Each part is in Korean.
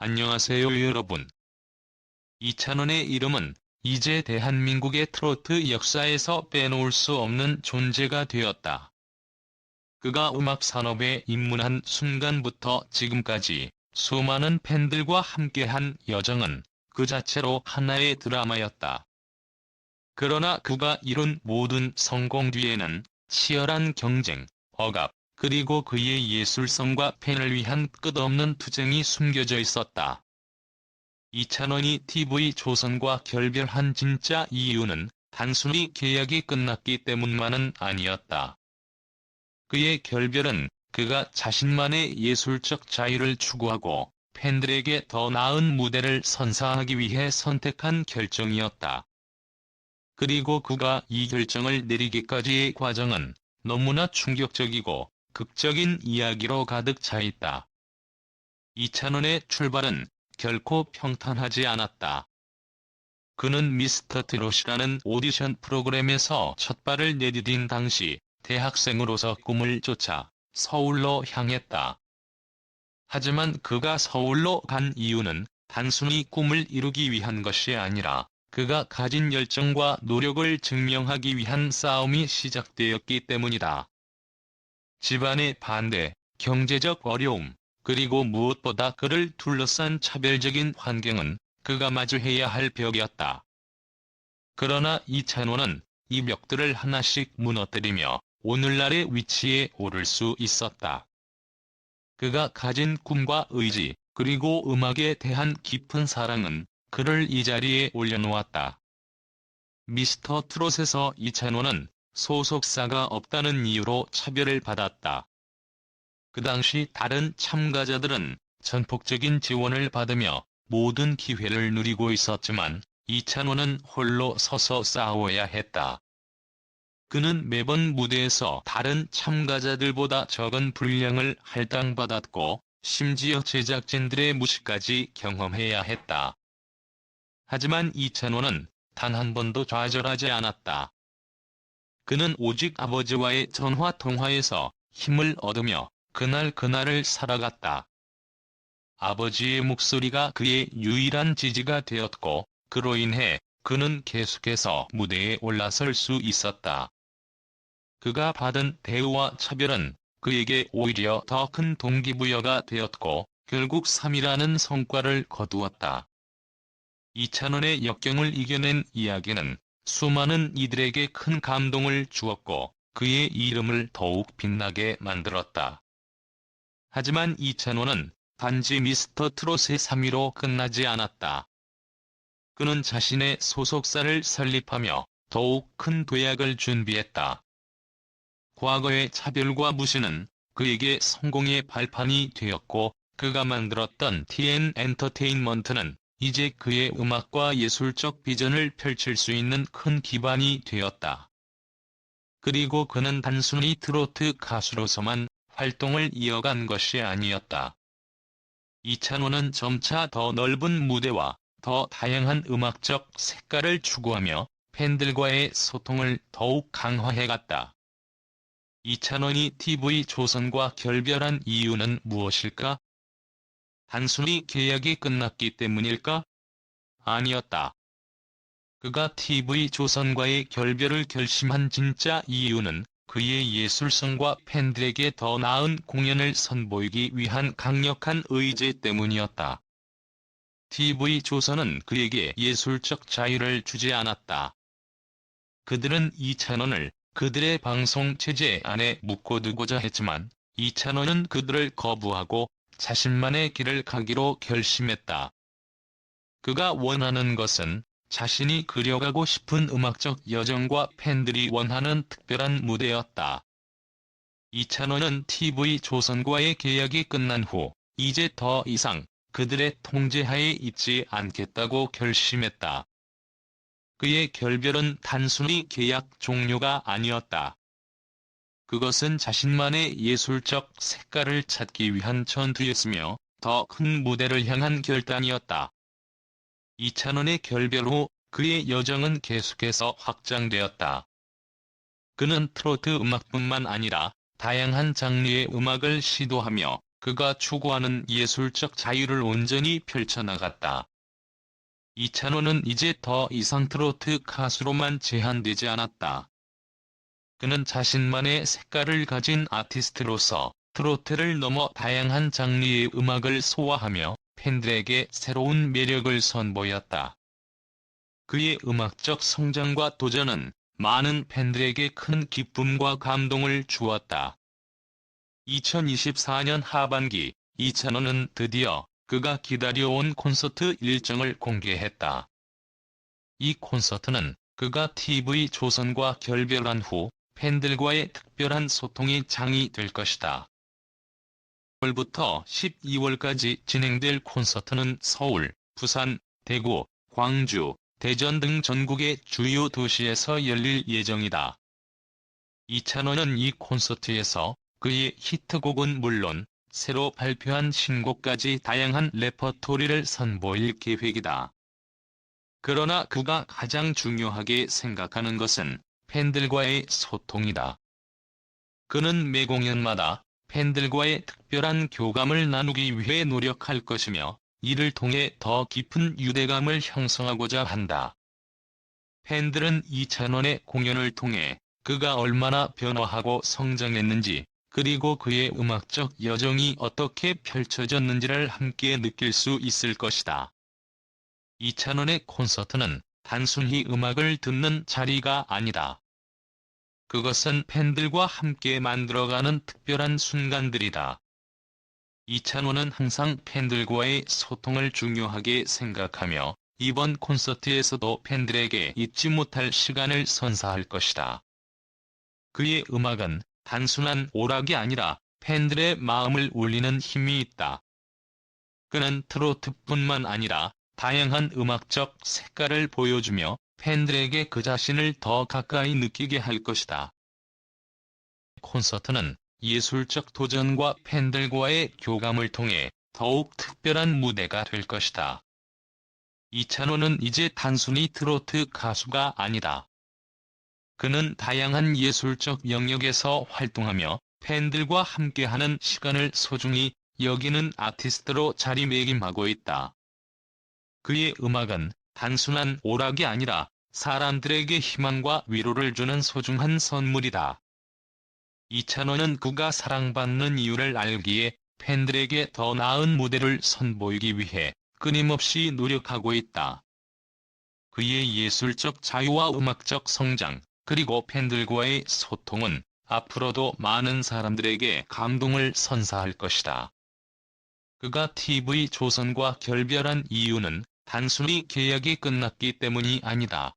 안녕하세요 여러분. 이찬원의 이름은 이제 대한민국의 트로트 역사에서 빼놓을 수 없는 존재가 되었다. 그가 음악 산업에 입문한 순간부터 지금까지 수많은 팬들과 함께한 여정은 그 자체로 하나의 드라마였다. 그러나 그가 이룬 모든 성공 뒤에는 치열한 경쟁, 억압, 그리고 그의 예술성과 팬을 위한 끝없는 투쟁이 숨겨져 있었다. 이찬원이 TV 조선과 결별한 진짜 이유는 단순히 계약이 끝났기 때문만은 아니었다. 그의 결별은 그가 자신만의 예술적 자유를 추구하고 팬들에게 더 나은 무대를 선사하기 위해 선택한 결정이었다. 그리고 그가 이 결정을 내리기까지의 과정은 너무나 충격적이고 극적인 이야기로 가득 차 있다. 이찬원의 출발은 결코 평탄하지 않았다. 그는 미스터 트롯이라는 오디션 프로그램에서 첫 발을 내디딘 당시 대학생으로서 꿈을 쫓아 서울로 향했다. 하지만 그가 서울로 간 이유는 단순히 꿈을 이루기 위한 것이 아니라 그가 가진 열정과 노력을 증명하기 위한 싸움이 시작되었기 때문이다. 집안의 반대, 경제적 어려움, 그리고 무엇보다 그를 둘러싼 차별적인 환경은 그가 마주해야 할 벽이었다. 그러나 이찬호는 이 벽들을 하나씩 무너뜨리며 오늘날의 위치에 오를 수 있었다. 그가 가진 꿈과 의지, 그리고 음악에 대한 깊은 사랑은 그를 이 자리에 올려놓았다. 미스터 트롯에서 이찬호는 소속사가 없다는 이유로 차별을 받았다. 그 당시 다른 참가자들은 전폭적인 지원을 받으며 모든 기회를 누리고 있었지만 이찬호는 홀로 서서 싸워야 했다. 그는 매번 무대에서 다른 참가자들보다 적은 분량을 할당받았고 심지어 제작진들의 무시까지 경험해야 했다. 하지만 이찬호는 단한 번도 좌절하지 않았다. 그는 오직 아버지와의 전화 통화에서 힘을 얻으며 그날 그날을 살아갔다. 아버지의 목소리가 그의 유일한 지지가 되었고 그로 인해 그는 계속해서 무대에 올라설 수 있었다. 그가 받은 대우와 차별은 그에게 오히려 더 큰 동기부여가 되었고 결국 3이라는 성과를 거두었다. 이찬원의 역경을 이겨낸 이야기는 수많은 이들에게 큰 감동을 주었고 그의 이름을 더욱 빛나게 만들었다. 하지만 이찬원은 단지 미스터 트롯의 3위로 끝나지 않았다. 그는 자신의 소속사를 설립하며 더욱 큰 도약을 준비했다. 과거의 차별과 무시는 그에게 성공의 발판이 되었고 그가 만들었던 TN 엔터테인먼트는 이제 그의 음악과 예술적 비전을 펼칠 수 있는 큰 기반이 되었다. 그리고 그는 단순히 트로트 가수로서만 활동을 이어간 것이 아니었다. 이찬호는 점차 더 넓은 무대와 더 다양한 음악적 색깔을 추구하며 팬들과의 소통을 더욱 강화해갔다. 이찬원이 TV 조선과 결별한 이유는 무엇일까? 단순히 계약이 끝났기 때문일까? 아니었다. 그가 TV 조선과의 결별을 결심한 진짜 이유는 그의 예술성과 팬들에게 더 나은 공연을 선보이기 위한 강력한 의지 때문이었다. TV 조선은 그에게 예술적 자유를 주지 않았다. 그들은 이찬원을 그들의 방송 체제 안에 묶어두고자 했지만 이찬원은 그들을 거부하고 자신만의 길을 가기로 결심했다. 그가 원하는 것은 자신이 그려가고 싶은 음악적 여정과 팬들이 원하는 특별한 무대였다. 이찬원은 TV 조선과의 계약이 끝난 후 이제 더 이상 그들의 통제하에 있지 않겠다고 결심했다. 그의 결별은 단순히 계약 종료가 아니었다. 그것은 자신만의 예술적 색깔을 찾기 위한 전투였으며 더 큰 무대를 향한 결단이었다. 이찬원의 결별 후 그의 여정은 계속해서 확장되었다. 그는 트로트 음악뿐만 아니라 다양한 장르의 음악을 시도하며 그가 추구하는 예술적 자유를 온전히 펼쳐나갔다. 이찬호는 이제 더 이상 트로트 가수로만 제한되지 않았다. 그는 자신만의 색깔을 가진 아티스트로서 트로트를 넘어 다양한 장르의 음악을 소화하며 팬들에게 새로운 매력을 선보였다. 그의 음악적 성장과 도전은 많은 팬들에게 큰 기쁨과 감동을 주었다. 2024년 하반기 이찬호는 드디어 그가 기다려온 콘서트 일정을 공개했다. 이 콘서트는 그가 TV 조선과 결별한 후 팬들과의 특별한 소통의 장이 될 것이다. 1월부터 12월까지 진행될 콘서트는 서울, 부산, 대구, 광주, 대전 등 전국의 주요 도시에서 열릴 예정이다. 이찬원은 이 콘서트에서 그의 히트곡은 물론 새로 발표한 신곡까지 다양한 레퍼토리를 선보일 계획이다. 그러나 그가 가장 중요하게 생각하는 것은 팬들과의 소통이다. 그는 매 공연마다 팬들과의 특별한 교감을 나누기 위해 노력할 것이며 이를 통해 더 깊은 유대감을 형성하고자 한다. 팬들은 이찬원의 공연을 통해 그가 얼마나 변화하고 성장했는지 그리고 그의 음악적 여정이 어떻게 펼쳐졌는지를 함께 느낄 수 있을 것이다. 이찬원의 콘서트는 단순히 음악을 듣는 자리가 아니다. 그것은 팬들과 함께 만들어가는 특별한 순간들이다. 이찬호는 항상 팬들과의 소통을 중요하게 생각하며 이번 콘서트에서도 팬들에게 잊지 못할 시간을 선사할 것이다. 그의 음악은 단순한 오락이 아니라 팬들의 마음을 울리는 힘이 있다. 그는 트로트뿐만 아니라 다양한 음악적 색깔을 보여주며 팬들에게 그 자신을 더 가까이 느끼게 할 것이다. 콘서트는 예술적 도전과 팬들과의 교감을 통해 더욱 특별한 무대가 될 것이다. 이찬호는 이제 단순히 트로트 가수가 아니다. 그는 다양한 예술적 영역에서 활동하며 팬들과 함께하는 시간을 소중히 여기는 아티스트로 자리매김하고 있다. 그의 음악은 단순한 오락이 아니라 사람들에게 희망과 위로를 주는 소중한 선물이다. 이찬원은 그가 사랑받는 이유를 알기에 팬들에게 더 나은 무대를 선보이기 위해 끊임없이 노력하고 있다. 그의 예술적 자유와 음악적 성장, 그리고 팬들과의 소통은 앞으로도 많은 사람들에게 감동을 선사할 것이다. 그가 TV 조선과 결별한 이유는 단순히 계약이 끝났기 때문이 아니다.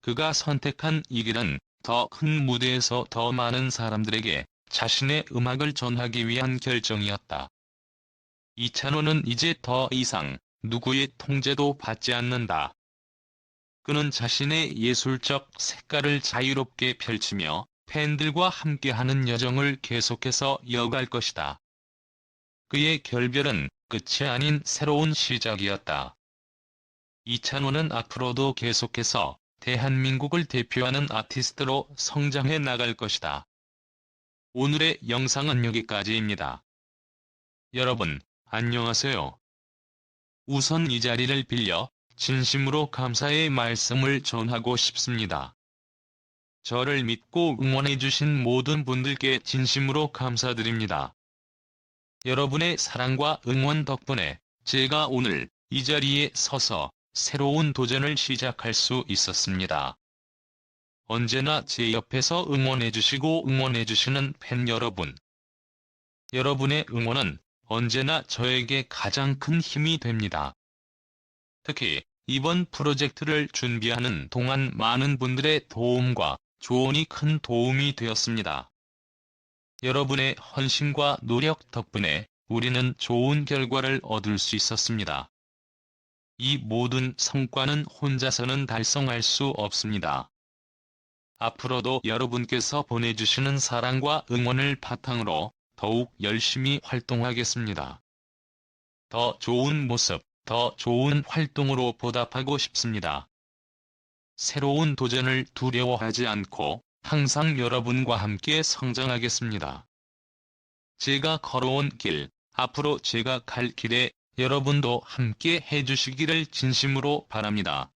그가 선택한 이 길은 더 큰 무대에서 더 많은 사람들에게 자신의 음악을 전하기 위한 결정이었다. 이찬호는 이제 더 이상 누구의 통제도 받지 않는다. 그는 자신의 예술적 색깔을 자유롭게 펼치며 팬들과 함께하는 여정을 계속해서 이어갈 것이다. 그의 결별은 끝이 아닌 새로운 시작이었다. 이찬호는 앞으로도 계속해서 대한민국을 대표하는 아티스트로 성장해 나갈 것이다. 오늘의 영상은 여기까지입니다. 여러분, 안녕하세요. 우선 이 자리를 빌려 진심으로 감사의 말씀을 전하고 싶습니다. 저를 믿고 응원해주신 모든 분들께 진심으로 감사드립니다. 여러분의 사랑과 응원 덕분에 제가 오늘 이 자리에 서서 새로운 도전을 시작할 수 있었습니다. 언제나 제 옆에서 응원해주시고 응원해주시는 팬 여러분. 여러분의 응원은 언제나 저에게 가장 큰 힘이 됩니다. 특히 이번 프로젝트를 준비하는 동안 많은 분들의 도움과 조언이 큰 도움이 되었습니다. 여러분의 헌신과 노력 덕분에 우리는 좋은 결과를 얻을 수 있었습니다. 이 모든 성과는 혼자서는 달성할 수 없습니다. 앞으로도 여러분께서 보내주시는 사랑과 응원을 바탕으로 더욱 열심히 활동하겠습니다. 더 좋은 모습, 더 좋은 활동으로 보답하고 싶습니다. 새로운 도전을 두려워하지 않고 항상 여러분과 함께 성장하겠습니다. 제가 걸어온 길, 앞으로 제가 갈 길에 여러분도 함께 해주시기를 진심으로 바랍니다.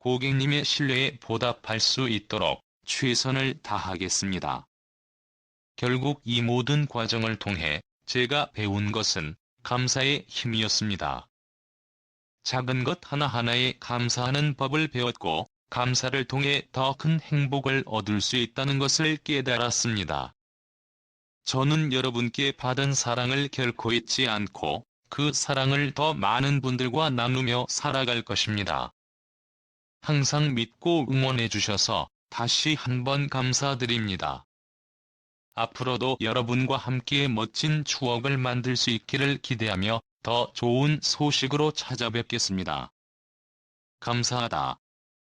고객님의 신뢰에 보답할 수 있도록 최선을 다하겠습니다. 결국 이 모든 과정을 통해 제가 배운 것은 감사의 힘이었습니다. 작은 것 하나하나에 감사하는 법을 배웠고, 감사를 통해 더 큰 행복을 얻을 수 있다는 것을 깨달았습니다. 저는 여러분께 받은 사랑을 결코 잊지 않고, 그 사랑을 더 많은 분들과 나누며 살아갈 것입니다. 항상 믿고 응원해 주셔서 다시 한번 감사드립니다. 앞으로도 여러분과 함께 멋진 추억을 만들 수 있기를 기대하며 더 좋은 소식으로 찾아뵙겠습니다. 감사하다.